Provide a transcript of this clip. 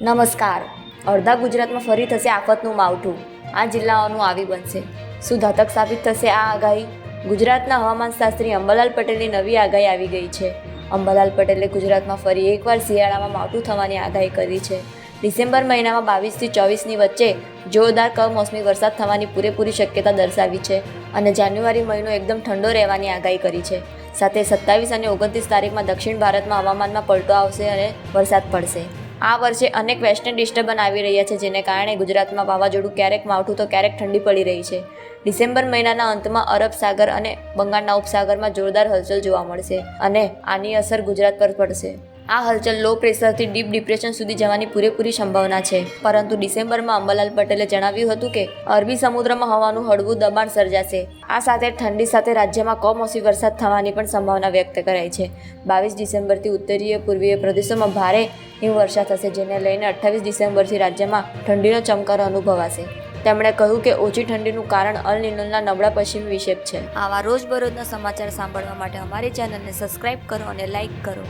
નમસ્કાર. અડધા ગુજરાતમાં ફરી થશે આફતનું માવઠું. આ જિલ્લાઓનું આવી બનશે. શું ઘાતક સાબિત થશે આ આગાહી? ગુજરાતના હવામાન શાસ્ત્રી અંબાલાલ પટેલની નવી આગાહી આવી ગઈ છે. અંબાલાલ પટેલે ગુજરાતમાં ફરી એકવાર શિયાળામાં માવઠું થવાની આગાહી કરી છે. ડિસેમ્બર મહિનામાં બાવીસથી ચોવીસની વચ્ચે જોરદાર કમોસમી વરસાદ થવાની પૂરેપૂરી શક્યતા દર્શાવી છે અને જાન્યુઆરી મહિનો એકદમ ઠંડો રહેવાની આગાહી કરી છે. સાથે સત્તાવીસ અને ઓગણત્રીસ તારીખમાં દક્ષિણ ભારતમાં હવામાનમાં પલટો આવશે અને વરસાદ પડશે. આ વર્ષે અનેક વેસ્ટર્ન ડિસ્ટર્બન આવી રહ્યા છે, જેને કારણે ગુજરાતમાં વાવાઝોડું ક્યારેક માવઠું તો ક્યારેક ઠંડી પડી રહી છે. ડિસેમ્બર મહિનાના અંતમાં અરબ સાગર અને બંગાળના ઉપસાગરમાં જોરદાર હલચલ જોવા મળશે અને આની અસર ગુજરાત પર પડશે. આ હલચલ લો પ્રેશરથી ડીપ ડિપ્રેશન સુધી જવાની પૂરેપૂરી સંભાવના છે. પરંતુ ડિસેમ્બરમાં અંબાલાલ પટેલે જણાવ્યું હતું કે, અરબી સમુદ્રમાં હવાનું હળવું દબાણ સર્જાશે. આ સાથે ઠંડી સાથે રાજ્યમાં કમોસમી વરસાદ થવાની પણ સંભાવના વ્યક્ત કરાઈ છે. બાવીસ ડિસેમ્બરથી ઉત્તરીય, પૂર્વીય પ્રદેશોમાં ભારે હિમવર્ષા થશે, જેને લઈને અઠ્ઠાવીસ ડિસેમ્બરથી રાજ્યમાં ઠંડીનો ચમકારો અનુભવાશે. તેમણે કહ્યું કે, ઓછી ઠંડીનું કારણ અલ નિનોના નબળા પશ્ચિમી વિક્ષેપ છે. આવા રોજબરોજના સમાચાર સાંભળવા માટે અમારી ચેનલને સબસ્ક્રાઇબ કરો અને લાઇક કરો.